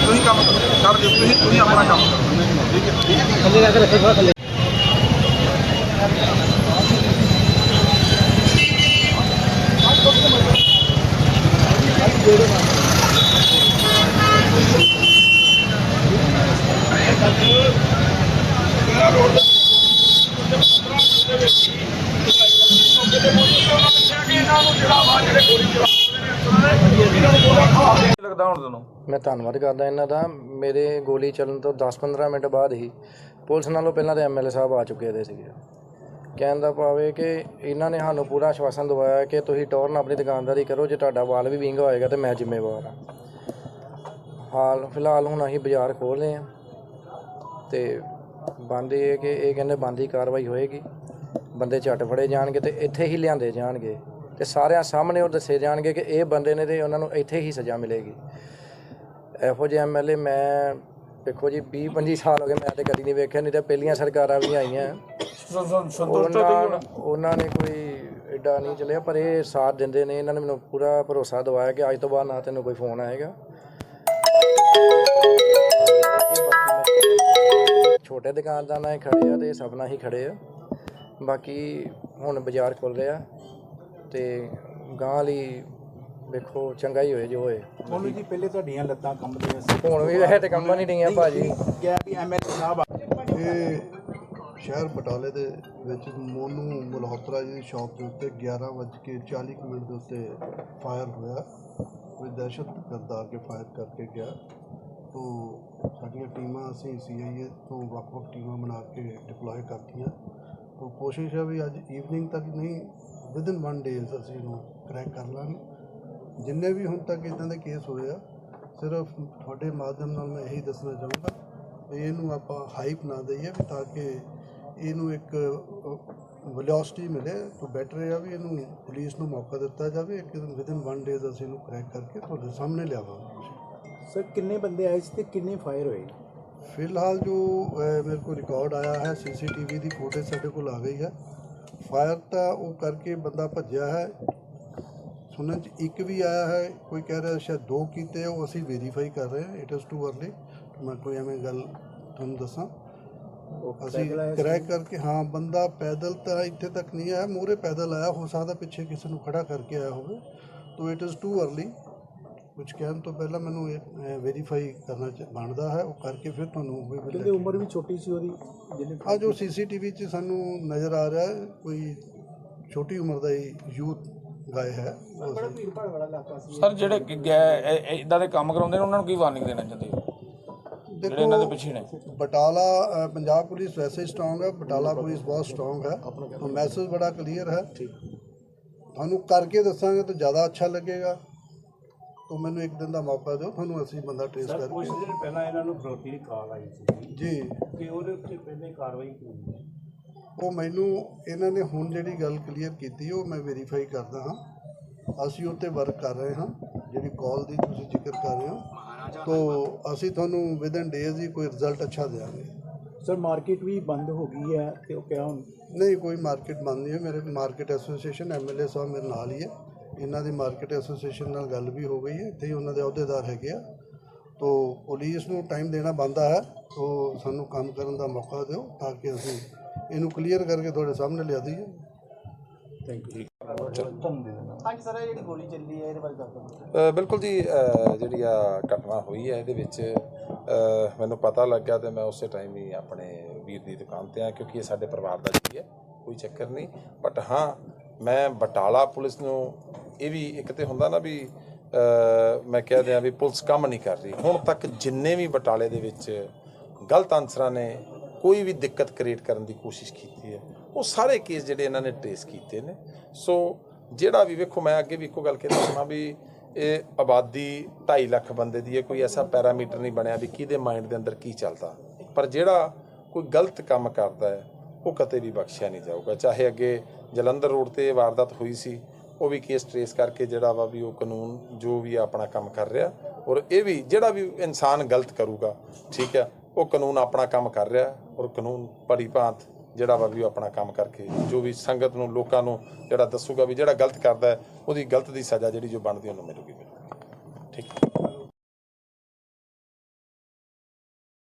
तुम्ही काम करा कारण तुम्ही तुम्ही आम्हाला काम करा ठीक आहे ਆਪਣਾ ਕੰਮ ਕਰੋ ਲੱਗਦਾ ਹੁਣ ਤੁਹਾਨੂੰ ਮੈਂ ਧੰਨਵਾਦ ਕਰਦਾ ਇਹਨਾਂ ਦਾ। ਮੇਰੇ ਗੋਲੀ ਚੱਲਣ ਤੋਂ 10-15 ਮਿੰਟ ਬਾਅਦ ਹੀ ਪੁਲਿਸ ਨਾਲੋਂ ਪਹਿਲਾਂ ਤੇ ਐਮਐਲਏ ਸਾਹਿਬ ਆ ਚੁੱਕੇ ਦੇ ਸੀਗੇ। ਕਹਿਣ ਦਾ ਭਾਵੇਂ ਕਿ ਇਹਨਾਂ ਨੇ ਸਾਨੂੰ ਪੂਰਾ ਆਸ਼ਵਾਸਨ ਦਵਾਇਆ ਕਿ ਤੁਸੀਂ ਟੌਰਨ ਆਪਣੀ ਦੁਕਾਨਦਾਰੀ ਕਰੋ, ਜੇ ਤੁਹਾਡਾ ਵਾਲ ਵੀ ਵਿੰਗਾ ਹੋਏਗਾ ਤੇ ਮੈਂ ਜ਼ਿੰਮੇਵਾਰ ਹਾਂ। ਹਾਲ ਫਿਲਹਾਲ ਹੁਣ ਅਸੀਂ ਬਾਜ਼ਾਰ ਖੋਲ ਰਹੇ ਹਾਂ। ਤੇ ਬੰਦ ਇਹ ਕਿ ਇਹ ਕਹਿੰਦੇ ਬੰਦ ਕਾਰਵਾਈ ਹੋਏਗੀ। ਬੰਦੇ ਝੱਟ ਫੜੇ ਜਾਣਗੇ ਤੇ ਇੱਥੇ ਹੀ ਲਿਆਂਦੇ ਜਾਣਗੇ ਤੇ ਸਾਰਿਆਂ ਸਾਹਮਣੇ ਉਹ ਦੱਸੇ ਜਾਣਗੇ ਕਿ ਇਹ ਬੰਦੇ ਨੇ ਤੇ ਉਹਨਾਂ ਨੂੰ ਇੱਥੇ ਹੀ ਸਜ਼ਾ ਮਿਲੇਗੀ। ਇਹੋ ਜਿਹੇ ਐਮਐਲਏ ਮੈਂ ਦੇਖੋ ਜੀ 20 25 ਸਾਲ ਹੋ ਗਏ ਮੈਂ ਤੇ ਕਦੀ ਨਹੀਂ ਵੇਖਿਆ ਨਹੀਂ ਤਾਂ ਪਹਿਲੀਆਂ ਸਰਕਾਰਾਂ ਵੀ ਆਈਆਂ। ਉਹਨਾਂ ਉਹਨਾਂ ਨੇ ਕੋਈ ਐਡਾ ਨਹੀਂ ਚੱਲਿਆ ਪਰ ਇਹ ਸਾਥ ਦਿੰਦੇ ਨੇ ਇਹਨਾਂ ਨੇ ਮੈਨੂੰ ਪੂਰਾ ਭਰੋਸਾ ਦਿਵਾਇਆ ਕਿ ਅੱਜ ਤੋਂ ਬਾਅਦ ਨਾ ਤੈਨੂੰ ਕੋਈ ਫੋਨ ਆਏਗਾ। ਛੋਟੇ ਦੁਕਾਨਦਾਰ ਨਾਲ ਹੀ ਖੜੇ ਆ ਤੇ ਸਭ ਨਾਲ ਹੀ ਖੜੇ ਆ। ਬਾਕੀ ਹੁਣ ਬਾਜ਼ਾਰ ਖੁੱਲ ਰਿਹਾ ਤੇ ਗਾਂ ਲਈ ਵੇਖੋ ਚੰਗਾ ਹੀ ਹੋਏ ਜੋ ਹੋਏ। ਤੁਹਾਨੂੰ ਜੀ ਪਹਿਲੇ ਤੁਹਾਡੀਆਂ ਲੱਤਾਂ ਕੰਬਦੀਆਂ ਸੀ। ਹੁਣ ਵੀ ਵੈਸੇ ਤੇ ਕੰਮਾਂ ਨਹੀਂ ਡਈਆਂ ਭਾਜੀ ਕਿਹਾ ਵੀ ਐਮਐਲਏ ਸਾਹਿਬ ਆ। ਇਹ ਸ਼ਹਿਰ ਬਟਾਲੇ ਦੇ ਵਿੱਚ ਮੋਨੂ ਮਲਹੋਤਰਾ ਜੀ ਦੀ ਸ਼ਾਪ ਦੇ ਉੱਤੇ 11:40 ਕੁ ਮਿੰਟ ਦੇ ਉੱਤੇ ਫਾਇਰ ਹੋਇਆ। ਕੋਈ ਦਹਿਸ਼ਤ ਕਰਦਾ ਆ ਕੇ ਫਾਇਰ ਕਰਕੇ ਗਿਆ। ਤੋ ਸਾਡੀਆਂ ਟੀਮਾਂ ਅਸੀਂ ਸੀਆਈਏ ਤੋਂ ਵੱਖ-ਵੱਖ ਟੀਮਾਂ ਬਣਾ ਕੇ ਡਿਪਲੋਏ ਕਰਤੀਆਂ। ਤੋ ਕੋਸ਼ਿਸ਼ ਹੈ ਵੀ ਅੱਜ ਈਵਨਿੰਗ ਤੱਕ ਨਹੀਂ ਵਿਦਿਨ 1 ਡੇਜ਼ ਅਸੀਂ ਇਹਨੂੰ ਕਰੈਕ ਕਰ ਲਾਂਗੇ। ਜਿੰਨੇ ਵੀ ਹੁਣ ਤੱਕ ਇਦਾਂ ਦੇ ਕੇਸ ਹੋਏ ਆ, ਸਿਰਫ ਤੁਹਾਡੇ ਮਾਧਿਅਮ ਨਾਲ ਮੈਂ ਇਹੀ ਦੱਸਣਾ ਚਾਹੂੰਗਾ ਵੀ ਇਹਨੂੰ ਆਪਾਂ ਹਾਈਪ ਨਾ ਦਈਏ ਵੀ ਤਾਂ ਕਿ ਇਹਨੂੰ ਇੱਕ ਵੈਲੋਸਿਟੀ ਮਿਲੇ ਤਾਂ ਬੈਟਰ ਆ ਵੀ ਇਹਨੂੰ ਪੁਲਿਸ ਨੂੰ ਮੌਕਾ ਦਿੱਤਾ ਜਾਵੇ, ਇੱਕ ਵਿਦਿਨ 1 ਡੇਜ਼ ਅਸੀਂ ਇਹਨੂੰ ਕਰੈਕ ਕਰਕੇ ਤੁਹਾਡੇ ਸਾਹਮਣੇ ਲਿਆਵਾਂਗੇ। ਸਰ ਕਿੰਨੇ ਬੰਦੇ ਆਏ ਸੀ ਤੇ ਕਿੰਨੇ ਫਾਇਰ ਹੋਏ ਫਿਲਹਾਲ ਜੋ ਅਹ, ਮੇਰੇ ਕੋਲ ਰਿਕਾਰਡ ਆਇਆ ਹੈ ਸੀਸੀਟੀਵੀ ਦੀ ਫੁਟੇਜ ਸਾਡੇ ਕੋਲ ਆ ਗਈ ਹੈ। ਫਾਇਰ ਤਾਂ ਉਹ ਕਰਕੇ ਬੰਦਾ ਭੱਜਿਆ ਹੈ। ਸੁਣਨ ਚ ਇੱਕ ਵੀ ਆਇਆ ਹੈ ਕੋਈ ਕਹਿ ਰਿਹਾ ਸ਼ਾਇਦ ਦੋ ਕੀਤੇ ਉਹ ਅਸੀਂ ਵੈਰੀਫਾਈ ਕਰ ਰਹੇ ਹਾਂ ਇਟ ਇਜ਼ ਟੂ ਅਰਲੀ ਮੈਂ ਕੋਈ ਐਵੇਂ ਗੱਲ ਤੁਹਾਨੂੰ ਦੱਸਾਂ। ਅਸੀਂ ਪੈਦਲ ਸੀ? ਕਰੈਕ ਕਰਕੇ ਹਾਂ ਬੰਦਾ ਪੈਦਲ ਤਾਂ ਇੱਥੇ ਤੱਕ ਨਹੀਂ ਆਇਆ ਮੂਰੇ ਪੈਦਲ ਆਇਆ ਹੋ ਸਕਦਾ ਪਿੱਛੇ ਕਿਸੇ ਨੂੰ ਖੜਾ ਕਰਕੇ ਆਇਆ ਹੋਵੇ। ਤੋ ਇਟ ਇਜ਼ ਟੂ ਅਰਲੀ ਕੁਝ ਕਹਿਣ ਤੋਂ ਪਹਿਲਾਂ ਮੈਨੂੰ ਇਹ ਵੈਰੀਫਾਈ ਕਰਨਾ ਚ- ਬਣਦਾ ਹੈ ਉਹ ਕਰਕੇ ਫਿਰ ਤੁਹਾਨੂੰ we will ਕਹਿੰਦੇ ਉਮਰ ਵੀ ਛੋਟੀ ਸੀ ਉਹਦੀ ਜਿਹਨੇ ਆ ਜੋ ਸੀਸੀਟੀਵੀ 'ਚ ਸਾਨੂੰ ਨਜ਼ਰ ਆ ਰਿਹਾ ਹੈ ਕੋਈ ਛੋਟੀ ਉਮਰ ਦਾ ਹੀ ਯੂਥ ਗਾਇ ਹੈ ਉਹ ਅਸੀਂ- ਭੀੜ ਭਾੜ ਵਾਲਾ ਇਲਾਕਾ ਸੀ। ਸਰ ਜਿਹੜੇ ਇਦਾਂ ਦੇ ਕੰਮ ਕਰਾਉਂਦੇ ਨੇ ਉਹਨਾਂ ਨੂੰ ਕੀ ਵਾਰਨਿੰਗ ਦੇਣਾ ਚਾਹੁੰਦੇ ਹੋ? ਜਿਹੜੇ ਇਹਨਾਂ ਦੇ ਪਿੱਛੇ ਨੇ। ਬਟਾਲਾ ਅ, ਪੰਜਾਬ ਪੁਲਿਸ ਵੈਸੇ ਹੀ ਸਟਰੋਂਗ ਹੈ ਬਟਾਲਾ ਪੁਲਿਸ ਬਹੁਤ ਸਟਰੋਂਗ ਹੈ। ਮੈਸੇਜ ਬੜਾ ਕਲੀਅਰ ਹੈ। ਤੁਹਾਨੂੰ ਕਰਕੇ ਦੱਸਾਂਗੇ ਤਾਂ ਜ਼ਿਆਦਾ ਅੱਛਾ ਲੱਗੇਗਾ। ਤਾਂ ਮੈਨੂੰ ਇੱਕ ਦਿਨ ਦਾ ਮੌਕਾ ਦਿਓ ਤੁਹਾਨੂੰ ਅਸੀਂ ਬੰਦਾ ਟ੍ਰੇਸ ਕਰਕੇ ਦਿਨ ਪਹਿਲਾਂ ਇਹਨਾਂ ਨੂੰ ਫਰੋਤੀ ਦੀ ਕਾਲ ਆਈ ਸੀ। ਜੀ। ਕਿ ਉਹਦੇ ਉੱਤੇ ਪਹਿਲੇ ਕਾਰਵਾਈ ਕੀਤੀ ਉਹ ਮੈਨੂੰ ਇਹਨਾਂ ਨੇ ਹੁਣ ਜਿਹੜੀ ਗੱਲ ਕਲੀਅਰ ਕੀਤੀ ਉਹ ਮੈਂ ਵੈਰੀਫਾਈ ਕਰਦਾ ਹਾਂ। ਅਸੀਂ ਉੱਤੇ ਵਰਕ ਕਰ ਰਹੇ ਹਾਂ ਜਿਹੜੀ ਕਾਲ ਦੀ ਤੁਸੀਂ ਜ਼ਿਕਰ ਕਰ ਰਹੇ ਹੋ। ਤੋ ਅਸੀਂ ਤੁਹਾਨੂੰ ਵਿਦਨ ਡੇਜ਼ ਹੀ ਕੋਈ ਰਿਜ਼ਲਟ ਅੱਛਾ ਦੇਵਾਂਗੇ ਸਰ ਮਾਰਕੀਟ ਵੀ ਬੰਦ ਹੋ ਗਈ ਹੈ ਤੇ ਉਹ ਕਿਹਾ ਹੁਣ? ਨਹੀਂ ਕੋਈ ਮਾਰਕੀਟ ਬੰਦ ਨਹੀਂ ਹੈ ਮੇਰੇ ਮਾਰਕੀਟ ਐਸੋਸੀਏਸ਼ਨ ਐਮਐਲਏ ਸਾਹਿਬ ਮੇਰੇ ਨਾਲ ਹੀ ਹੈ। ਇਹਨਾਂ ਦੀ ਮਾਰਕੀਟ ਐਸੋਸੀਏਸ਼ਨ ਨਾਲ ਗੱਲ ਵੀ ਹੋ ਗਈ ਹੈ ਇੱਥੇ ਹੀ ਉਹਨਾਂ ਦੇ ਅਹੁਦੇਦਾਰ ਹੈਗੇ ਆ। ਤੋ ਪੁਲਿਸ ਨੂੰ ਟਾਈਮ ਦੇਣਾ ਬੰਦਾ ਹੈ ਤੋ ਸਾਨੂੰ ਕੰਮ ਕਰਨ ਦਾ ਮੌਕਾ ਦਿਓ ਤਾਂ ਕਿ ਅਸੀਂ ਇਹਨੂੰ ਕਲੀਅਰ ਕਰਕੇ ਤੁਹਾਡੇ ਸਾਹਮਣੇ ਲਿਆ ਦਈਏ। ਅ, ਬਿਲਕੁਲ ਜੀ ਜਿਹੜੀ ਆ ਘਟਨਾ ਹੋਈ ਹੈ ਇਹਦੇ ਵਿੱਚ ਮੈਨੂੰ ਪਤਾ ਲੱਗਿਆ ਤੇ ਮੈਂ ਉਸੇ ਟਾਈਮ ਹੀ ਆਪਣੇ ਵੀਰ ਦੀ ਦੁਕਾਨ ਤੇ ਆ ਕਿਉਂਕਿ ਇਹ ਸਾਡੇ ਪਰਿਵਾਰ ਦਾ ਜੀ ਹੈ ਕੋਈ ਚੱਕਰ ਨਹੀਂ। ਬਟ ਹਾਂ ਮੈਂ ਬਟਾਲਾ ਪੁਲਿਸ ਨੂੰ ਇਹ ਵੀ ਇੱਕ ਤੇ ਹੁੰਦਾ ਨਾ ਵੀ ਮੈਂ ਕਹਿ ਦਿਆਂ ਵੀ ਪੁਲਿਸ ਕੰਮ ਨਹੀਂ ਕਰ ਰਹੀ ਹੁਣ ਤੱਕ ਜਿੰਨੇ ਵੀ ਬਟਾਲੇ ਦੇ ਵਿੱਚ ਗਲਤ ਅਨਸਰਾਂ ਨੇ ਕੋਈ ਵੀ ਦਿੱਕਤ ਕ੍ਰੀਏਟ ਕਰਨ ਦੀ ਕੋਸ਼ਿਸ਼ ਕੀਤੀ ਹੈ, ਉਹ ਸਾਰੇ ਕੇਸ ਜਿਹੜੇ ਇਹਨਾਂ ਨੇ ਟ੍ਰੇਸ ਕੀਤੇ ਨੇ। ਸੋ ਜਿਹੜਾ ਵੀ ਵੇਖੋ, ਮੈਂ ਅੱਗੇ ਵੀ ਇੱਕੋ ਗੱਲ ਕਹਿੰਦਾ ਹਾਂ ਵੀ ਇਹ ਆਬਾਦੀ 2.5 ਲੱਖ ਬੰਦੇ ਦੀ ਹੈ, ਕੋਈ ਐਸਾ ਪੈਰਾਮੀਟਰ ਨਹੀਂ ਬਣਿਆ ਵੀ ਕਿਹਦੇ ਮਾਈਂਡ ਦੇ ਅੰਦਰ ਕੀ ਚੱਲਦਾ। ਪਰ ਜਿਹੜਾ ਕੋਈ ਗਲਤ ਕੰਮ ਕਰਦਾ ਹੈ, ਉਹ ਕਦੇ ਵੀ ਬਖਸ਼ਿਆ ਨਹੀਂ ਜਾਊਗਾ। ਚਾਹੇ ਅੱਗੇ ਜਲੰਧਰ ਰੋਡ ਤੇ ਵਾਰਦਾਤ ਹੋਈ ਸੀ ਉਹ ਵੀ ਕੇਸ ਟ੍ਰੇਸ ਕਰਕੇ ਜਿਹੜਾ ਵਾ ਵੀ ਉਹ ਕਾਨੂੰਨ, ਜੋ ਵੀ ਆ ਆਪਣਾ ਕੰਮ ਕਰ ਰਿਹਾ, ਔਰ ਇਹ ਵੀ ਜਿਹੜਾ ਵੀ ਇਨਸਾਨ ਗਲਤ ਕਰੂਗਾ, ਠੀਕ ਹੈ, ਉਹ ਕਾਨੂੰਨ ਆਪਣਾ ਕੰਮ ਕਰ ਰਿਹਾ, ਔਰ ਕਾਨੂੰਨ ਭਲੀ ਭਾਂਤ ਜਿਹੜਾ ਵਾ ਵੀ ਉਹ ਆਪਣਾ ਕੰਮ ਕਰਕੇ, ਜੋ ਵੀ ਸੰਗਤ ਨੂੰ, ਲੋਕਾਂ ਨੂੰ ਜਿਹੜਾ ਦੱਸੂਗਾ ਵੀ ਜਿਹੜਾ ਗਲਤ ਕਰਦਾ ਉਹਦੀ ਗਲਤ ਦੀ ਸਜ਼ਾ ਜਿਹੜੀ ਜੋ ਬਣਦੀ ਉਹਨੂੰ ਮਿਲੂਗੀ ਠੀਕ